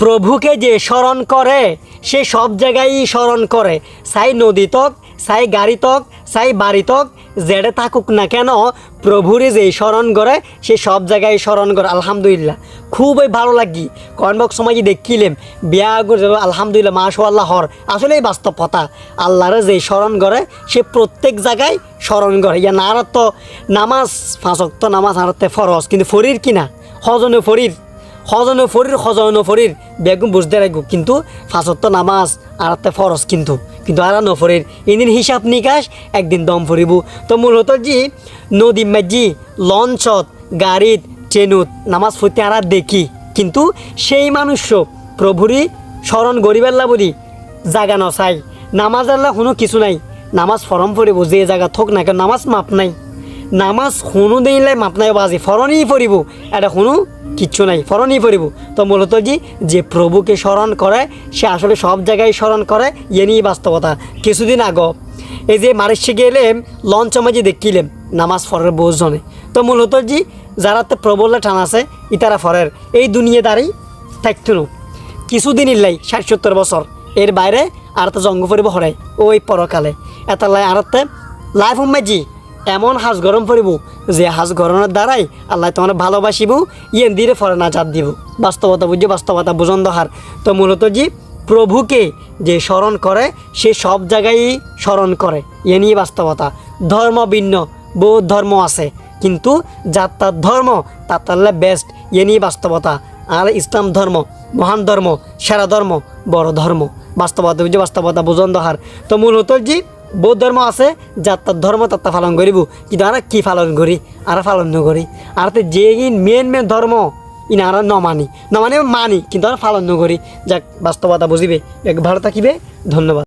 প্রভুকে যে স্মরণ করে, সে সব জায়গায় স্মরণ করে। সাই নদী তক সাই গাড়ি তক সাই বাড়ি তক যেটা থাকুক না কেন, প্রভুরে যে স্মরণ করে, সে সব জায়গায় স্মরণ করে। আলহামদুলিল্লাহ। খুবই ভালো লাগি। কর্মক সময় দেখিলেম, বিয়া আলহামদুলিল্লাহ মাশাল্লাহ হর। আসলেই বাস্তব কথা আল্লাহরে যে স্মরণ করে, সে প্রত্যেক জায়গায় স্মরণ করে। ইয়া নারাত নামাজ ফাঁসক্ত নামাজ আনাতে ফরজ। কিন্তু ফরির কিনা হজনে ফরির। হজনে ফরির হজনে ফরির বেগুন বুঝতে রাখব, কিন্তু ফাঁসত্ব নামাজ আর একটা ফরজ কিন্তু কিন্তু আর নফরির এদিন হিসাব নিকাশ, একদিন দম ফরিব তো মূলত জি, নদী মেজি লঞ্চত, গাড়িত, ট্রেনুত নামাজ ফুটতে আর দেখি। কিন্তু সেই মানুষ প্রভুরই স্মরণ গরিবেল্লা বলি জাগা নচাই নামাজ আল্লাহ কোনো কিছু নাই। নামাজ ফরম ফরিব যে জায়গা থক না কেন, নামাজ মাপ নাই। নামাজ শুনো দিলে মাপ নাই বাজি ফরনই পড়িব। এটা শুনো, কিচ্ছু নাই ফরনই পড়িব। তো মূলত জি যে প্রভুকে স্মরণ করে, সে আসলে সব জায়গায় স্মরণ করে ইয়ে নিয়ে বাস্তবতা। কিছুদিন আগ, এই যে মারিসে গেলেম, লঞ্চ মাঝে দেখিলেম, নামাজ ফরের বহুজনে। তো মূলত জি যারা তো প্রবল টান আছে, ইতারা ফরের এই দুনিয়া দাঁড়ি থাকতো কিছুদিন ইল্লাই, ষাট সত্তর বছর, এর বাইরে আর তো জঙ্গ পরিব হরে ওই পরকালে। এটা লাই আর লাইফ উম্মাজি এমন হাঁস গরম পরিব যে হাঁস গরমের দ্বারাই আল্লাহ তোমার ভালোবাসিব, ইয়েন দিয়ে ফরে না চাঁদ দিব। বাস্তবতা বুঝে বাস্তবতা বুঝন দহার তো মূলত জি, প্রভুকে যে স্মরণ করে, সে সব জায়গায় স্মরণ করে। এ নিয়ে বাস্তবতা। ধর্ম ভিন্ন বৌদ্ধ ধর্ম আছে। কিন্তু যার তার ধর্ম, তার তাহলে বেস্ট এ নিয়ে বাস্তবতা। আর ইসলাম ধর্ম, মহান ধর্ম, সেরা ধর্ম, বড় ধর্ম। বাস্তবতা বুঝে বাস্তবতা বুঝন দহার তো মূলত জি বৌদ্ধ ধর্ম আছে, যার তার ধর্ম তার তা পালন করিব। কিন্তু আর কি পালন করি? আর পালন নকরি আর তো যে মেন মেন ধর্ম, ইন আর নমানি নমানি মানি কিন্তু আর পালন নকরি যাক, বাস্তবতা বুঝিবে। এক ভালো থাকিবে। ধন্যবাদ।